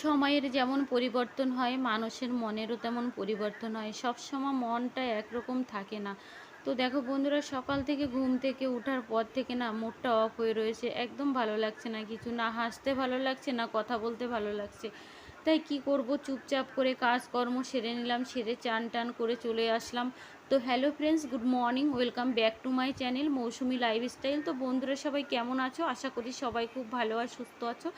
সময়ের যেমন পরিবর্তন হয়, মানুষের মনেরও তেমন পরিবর্তন হয়। সব সময় মনটা একরকম থাকে না। তো দেখো বন্ধুরা, সকাল থেকে ঘুম থেকে ওঠার পর থেকে না মুডটা অফ হয়ে রয়েছে। একদম ভালো লাগছে না কিছু। না হাসতে ভালো লাগছে, না কথা বলতে ভালো লাগছে। তাই কি করব? চুপচাপ করে কাজকর্ম সেরে নিলাম, সেরে চান টান করে চলে আসলাম। তো hello friends good morning welcome back to my channel Mousumi lifestyle তো বন্ধুরা সবাই কেমন আছো? আশা করি সবাই খুব ভালো আর সুস্থ আছো।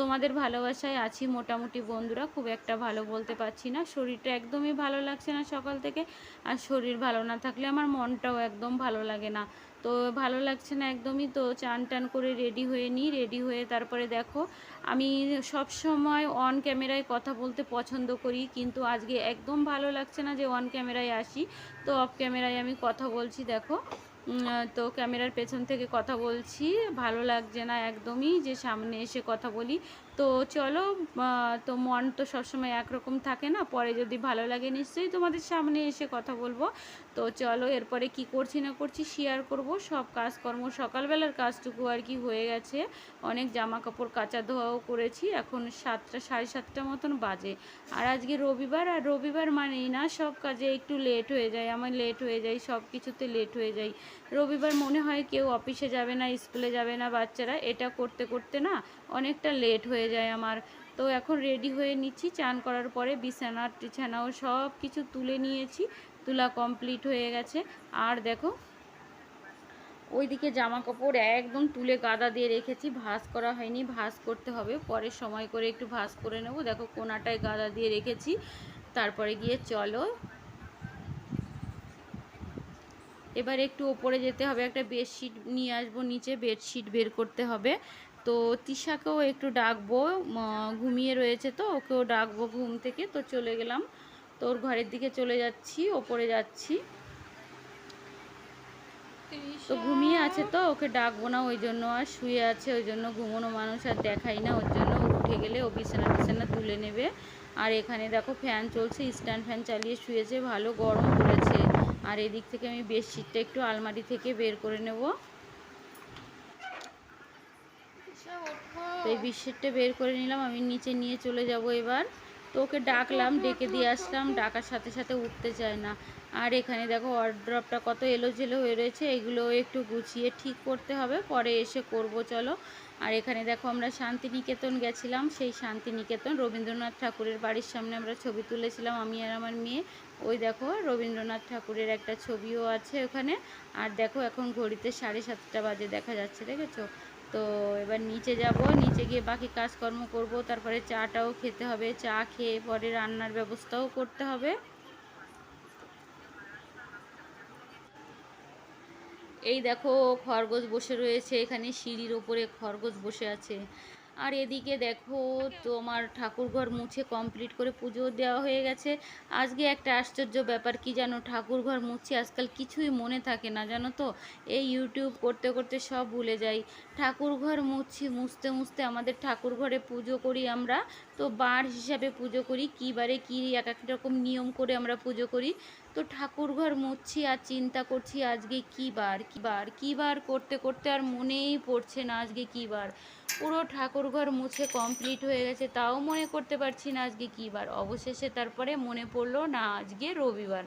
তোমাদের ভালোবাসায় আছি মোটামুটি বন্ধুরা, খুব একটা ভালো বলতে পারছি না। শরীরটা একদমই ভালো লাগছে না সকাল থেকে, আর শরীর ভালো না থাকলে আমার মনটাও একদম ভালো লাগে না। তো ভালো লাগছে না একদমই, তো চান টান করে রেডি হয়ে নিই রেডি হয়ে তারপরে দেখো, আমি সব সময় অন ক্যামেরায় কথা বলতে পছন্দ করি, কিন্তু আজকে একদম ভালো লাগছে না যে অন ক্যামেরায় আসি। তো অফ ক্যামেরায় আমি কথা বলছি, দেখো। তো ক্যামেরার পেছন থেকে কথা বলছি। ভালো লাগছে না একদমই যে সামনে এসে কথা বলি। তো চলো তো মন তো সবসময় একরকম থাকে না, পরে যদি ভালো লাগে নিশ্চয়ই তোমাদের সামনে এসে কথা বলব। তো চলো, এরপরে কি করছি না করছি শেয়ার করব, সব কাজকর্ম, সকালবেলার কাজটুকু আর কি হয়ে গেছে। অনেক জামা কাপড় কাচা ধোয়াও করেছি, এখন সাতটা, সাড়ে সাতটা মতন বাজে। আর আজকে রবিবার, আর রবিবার মানেই না, সব কাজে একটু লেট হয়ে যায়, আমার লেট হয়ে যায়, সব কিছুতে লেট হয়ে যায়। রবিবার মনে হয় কেউ অফিসে যাবে না স্কুলে যাবে না বাচ্চারা, এটা করতে করতে না অনেকটা লেট হয়ে যায় আমার। তো এখন রেডি হয়ে নিচ্ছি। চান করার পরে বিছানা টিছানাও সব কিছু তুলে নিয়েছি। তুলা কমপ্লিট হয়ে গেছে। আর দেখো, ওইদিকে জামা কাপড় একদম তুলে গাদা দিয়ে রেখেছি। ভাঁজ করা হয়নি, ভাঁজ করতে হবে। পরে সময় করে একটু ভাঁজ করে নেব। দেখো, কোনাটায় গাদা দিয়ে রেখেছি। তারপরে গিয়ে চলো। এবার একটু ওপরে যেতে হবে। একটা বেডশিট নিয়ে আসব। নিচে বেডশিট বের করতে হবে। তো তিশাকেও একটু ডাকবো ঘুমিয়ে রয়েছে তো, ওকেও ডাকবো ঘুম থেকে। তো চলে গেলাম, তো ওর ঘরের দিকে চলে যাচ্ছি, ওপরে যাচ্ছি। তো ঘুমিয়ে আছে তো, ওকে ডাকবো না, ওই জন্য আর শুয়ে আছে, ওই জন্য ঘুমোনো মানুষ আর দেখাই না, ওর জন্য উঠে গেলে ও বিছানা টিছানা তুলে নেবে। আর এখানে দেখো ফ্যান চলছে, স্ট্যান্ড ফ্যান চালিয়ে শুয়েছে, ভালো গরম পড়েছে। আর এদিক থেকে আমি বেডশিটটা একটু আলমারি থেকে বের করে নেব। তো এই বেডশিটটা বের করে নিলাম, আমি নিচে নিয়ে চলে যাব এবার। তো ওকে ডাকলাম, ডেকে দিয়ে আসলাম, ডাকার সাথে সাথে উঠতে চায় না। আর এখানে দেখো অর্ড্রপটা কত এলোঝেলো হয়ে রয়েছে, এগুলো একটু গুছিয়ে ঠিক করতে হবে, পরে এসে করব, চলো। আর এখানে দেখো আমরা শান্তিনিকেতন গেছিলাম, সেই শান্তিনিকেতন রবীন্দ্রনাথ ঠাকুরের বাড়ির সামনে আমরা ছবি তুলেছিলাম, আমি আর আমার মেয়ে। ওই দেখো রবীন্দ্রনাথ ঠাকুরের একটা ছবিও আছে ওখানে। আর দেখো এখন ঘড়িতে সাড়ে সাতটা বাজে, দেখা যাচ্ছে, দেখেছ? তো এবার নিচে যাব, নিচে গিয়ে বাকি কাজকর্ম করব, তারপরে চাটাও খেতে হবে, চা খেয়ে পরে রান্নার ব্যবস্থাও করতে হবে। এই দেখো, খরগোশ বসে রয়েছে, এখানে সিঁড়ির ওপরে খরগোশ বসে আছে। আর এদিকে দেখো, তোমার ঠাকুরঘর মুছে কমপ্লিট করে পুজো দেওয়া হয়ে গেছে। আজকে একটা আশ্চর্য ব্যাপার, কি জানো? ঠাকুরঘর মুছে আজকাল কিছুই মনে থাকে না, জানো তো? এই ইউটিউব করতে করতে সব ভুলে যাই। ঠাকুরঘর মুছি, মুছতে মুছতে আমাদের ঠাকুরঘরে পুজো করি আমরা। তো বার হিসাবে পুজো করি, কী বারে কী, এক এক রকম নিয়ম করে আমরা পুজো করি। তো ঠাকুরঘর মুছছি আর চিন্তা করছি আজকে কী বার কী বার কী বার করতে করতে আর মনেই পড়ছে না আজকে কী বার। পুরো ঠাকুরঘর মুছে কমপ্লিট হয়ে গেছে, তাও মনে করতে পারছি না আজকে কী বার। অবশেষে তারপরে মনে পড়ল না, আজকে রবিবার।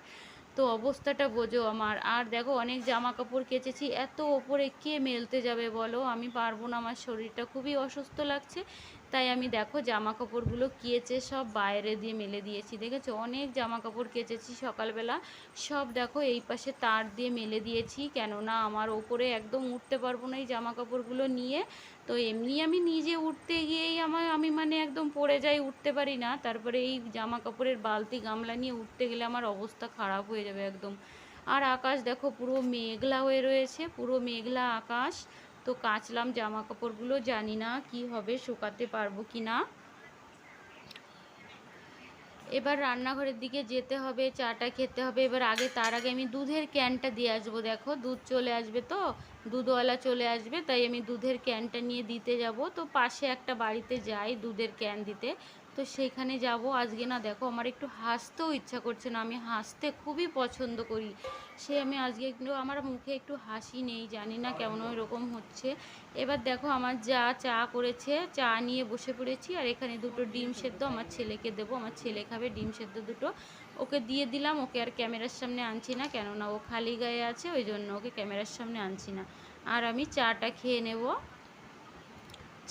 তো অবস্থাটা বোঝো আমার। আর দেখো, অনেক জামা কাপড় কেচেছি, এত ওপরে কে মেলতে যাবে বলো? আমি পারব না, আমার শরীরটা খুবই অসুস্থ লাগছে। তাই আমি দেখো জামা কাপড়গুলো কেচে সব বাইরে দিয়ে মেলে দিয়েছি, দেখেছ? অনেক জামা কাপড় কেচেছি সকালবেলা। সব দেখো এই পাশে তার দিয়ে মেলে দিয়েছি, কেননা আমার ওপরে একদম উঠতে পারব না এই জামা কাপড়গুলো নিয়ে। তো এমনি আমি নিজে উঠতে গিয়েই আমার, আমি মানে একদম পড়ে যাই, উঠতে পারি না। তারপরে এই জামা কাপড়ের বালতি গামলা নিয়ে উঠতে গেলে আমার অবস্থা খারাপ হয়ে যাবে একদম। আর আকাশ দেখো পুরো মেঘলা হয়ে রয়েছে, পুরো মেঘলা আকাশ। তো কাচলাম জামা কাপড়গুলো জানি না কি হবে, শুকাতে পারব কি না। এবার রান্নাঘরের দিকে যেতে হবে, চাটা খেতে হবে। এবার আগে, তার আগে আমি দুধের ক্যানটা দিয়ে আসব, দেখো। দুধ চলে আসবে তো, দুধওয়ালা চলে আসবে, তাই আমি দুধের ক্যানটা নিয়ে দিতে যাব। তো পাশে একটা বাড়িতে যাই দুধের ক্যান দিতে। তো সেইখানে যাব। আজকে না দেখো আমার একটু হাসতেও ইচ্ছা করছে না, আমি হাসতে খুবই পছন্দ করি। সে আমি আজকে একটু আমার মুখে একটু হাসি নেই, জানি না কেমন এরকম হচ্ছে। এবার দেখো আমার যা চা করেছে, চা নিয়ে বসে পড়েছি আর এখানে দুটো ডিম সেদ্ধ আমার ছেলেকে দেবো। আমার ছেলে খাবে ডিম সেদ্ধ দুটো। ওকে দিয়ে দিলাম, ওকে আর ক্যামেরার সামনে আনছি না কেননা ও খালি গায়ে আছে, ওই জন্য ওকে ক্যামেরার সামনে আনছি না। আর আমি চাটা খেয়ে নেব।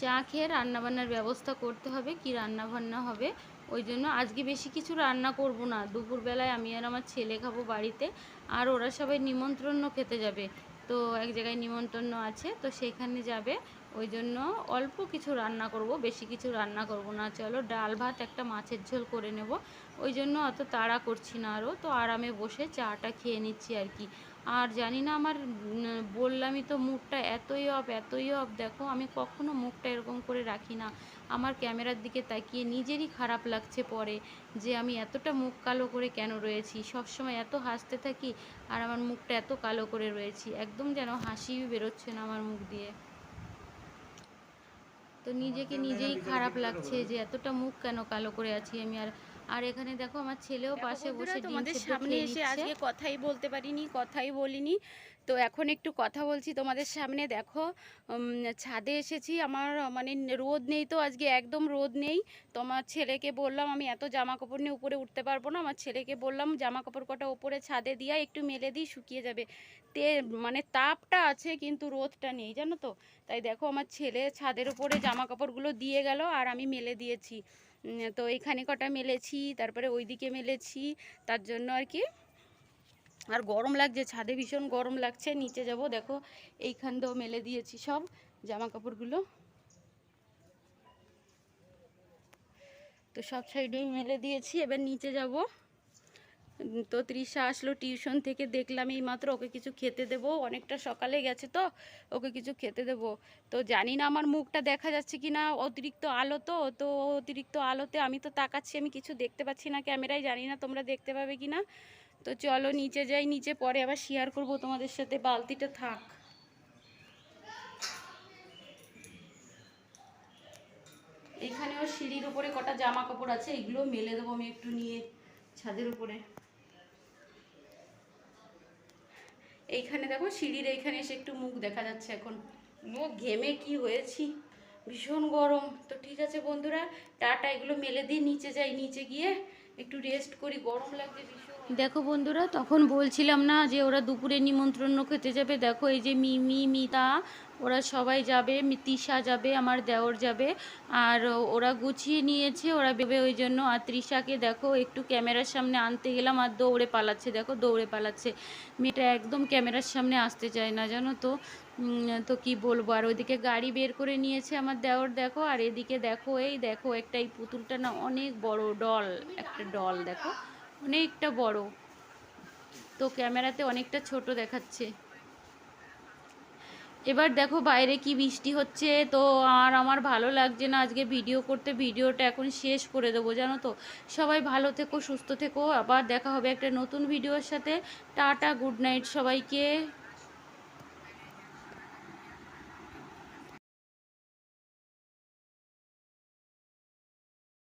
চা খেয়ে রান্নাবান্নার ব্যবস্থা করতে হবে, কি রান্না বান্না হবে? ওই জন্য আজকে বেশি কিছু রান্না করব না। দুপুরবেলায় আমি আর আমার ছেলে খাব বাড়িতে, আর ওরা সবাই নিমন্ত্রণ খেতে যাবে। তো এক জায়গায় নিমন্ত্রণ আছে, তো সেখানে যাবে। ওই জন্য অল্প কিছু রান্না করব, বেশি কিছু রান্না করব না। চলো ডাল ভাত একটা মাছের ঝোল করে নেব। ওই জন্য অত তাড়া করছি না আরও তো আরামে বসে চাটা খেয়ে নিচ্ছি আর কি। আর জানি না আমার বললামই তো মুখটা এতই অফ এতই অফ দেখো আমি কখনো মুখটা এরকম করে রাখি না। আমার ক্যামেরার দিকে তাকিয়ে নিজেরই খারাপ লাগছে পরে যে আমি এতটা মুখ কালো করে কেন রয়েছি? সব সময় এত হাসতে থাকি আর আমার মুখটা এত কালো করে রয়েছি। একদম যেন হাসি বেরোচ্ছে না আমার মুখ দিয়ে। তো নিজেকে নিজেই খারাপ লাগছে যে এতটা মুখ কেন কালো করে আছি আমি? আর আর এখানে দেখো আমার ছেলেও পাশে বসে তোমাদের সামনে এসে আজকে কথাই বলতে পারিনি কথাই বলিনি। তো এখন একটু কথা বলছি তোমাদের সামনে দেখো ছাদে এসেছি আমার মানে রোদ নেই তো আজকে একদম রোদ নেই। তোমার ছেলেকে বললাম আমি এত জামা কাপড় নিয়ে উপরে উঠতে পারব না আমার ছেলেকে বললাম জামা কাপড় কটা উপরে ছাদে দিয়া একটু মেলে দিই শুকিয়ে যাবে। তে মানে তাপটা আছে কিন্তু রোদটা নেই জানো তো? তাই দেখো আমার ছেলে ছাদের উপরে জামা কাপড়গুলো দিয়ে গেল আর আমি মেলে দিয়েছি। তো এখানে কটা মেলেছি, তারপরে ওইদিকে মেলেছি, তার জন্য আর কি। আর গরম লাগছে, ছাদে ভীষণ গরম লাগছে, নিচে যাব, দেখো এইখান দিয়েও মেলে দিয়েছি সব জামা কাপড়গুলো তো সব সাইডেই মেলে দিয়েছি, এবার নিচে যাব। তো তৃষা আসলো টিউশন থেকে, দেখলাম এই মাত্র ওকে কিছু খেতে দেবো, অনেকটা সকালে গেছে তো, ওকে কিছু খেতে দেবো। তো জানি না আমার মুখটা দেখা যাচ্ছে কি না অতিরিক্ত আলো তো তো অতিরিক্ত আলোতে আমি তো তাকাচ্ছি, আমি কিছু দেখতে পাচ্ছি না ক্যামেরায়, জানি না তোমরা দেখতে পাবে কি না তো চলো নিচে যাই, নিচে পরে আবার শেয়ার করব তোমাদের সাথে, বালতিটা থাক। এখানেও সিঁড়ির উপরে কটা জামা কাপড় আছে, এগুলো মেলে দেবো আমি একটু নিয়ে, ছাদের উপরে এইখানে দেখো সিঁড়ির এখানে এসে একটু মুখ দেখা যাচ্ছে এখন। মুখ ঘেমে কি হয়েছি? ভীষণ গরম। তো ঠিক আছে বন্ধুরা, টাটা, এগুলো মেলে দিয়ে নিচে যাই, নিচে গিয়ে একটু রেস্ট করি। গরম লাগছে ভীষণ। দেখো বন্ধুরা, তখন বলছিলাম না যে ওরা দুপুরে নিমন্ত্রণ খেতে যাবে। দেখো এই যে মিমি মিতা ওরা সবাই যাবে তৃষা যাবে, আমার দেওর যাবে, আর ওরা গুছিয়ে নিয়েছে, ওরা ভেবে ওই জন্য। আর তৃষাকে দেখো, একটু ক্যামেরার সামনে আনতে গেলাম, আর দৌড়ে পালাচ্ছে, দেখো দৌড়ে পালাচ্ছে। মেয়েটা একদম ক্যামেরার সামনে আসতে চায় না, জানো তো? তো কি বলব? আর ওইদিকে গাড়ি বের করে নিয়েছে আমার দেওর, দেখো। আর এদিকে দেখো, এই দেখো একটা এই পুতুলটা না, অনেক বড়, ডল, একটা ডল, দেখো। অনেকটা বড়। তো ক্যামেরাতে অনেকটা ছোট দেখাচ্ছে। এবার দেখো বাইরে কি বৃষ্টি হচ্ছে। তো আর আমার ভালো লাগছে না আজকে ভিডিও করতে। ভিডিওটা এখন শেষ করে দেবো, জানো তো? সবাই ভালো থেকো, সুস্থ থেকো। আবার দেখা হবে একটা নতুন ভিডিওর সাথে। টাটা, গুড নাইট সবাইকে।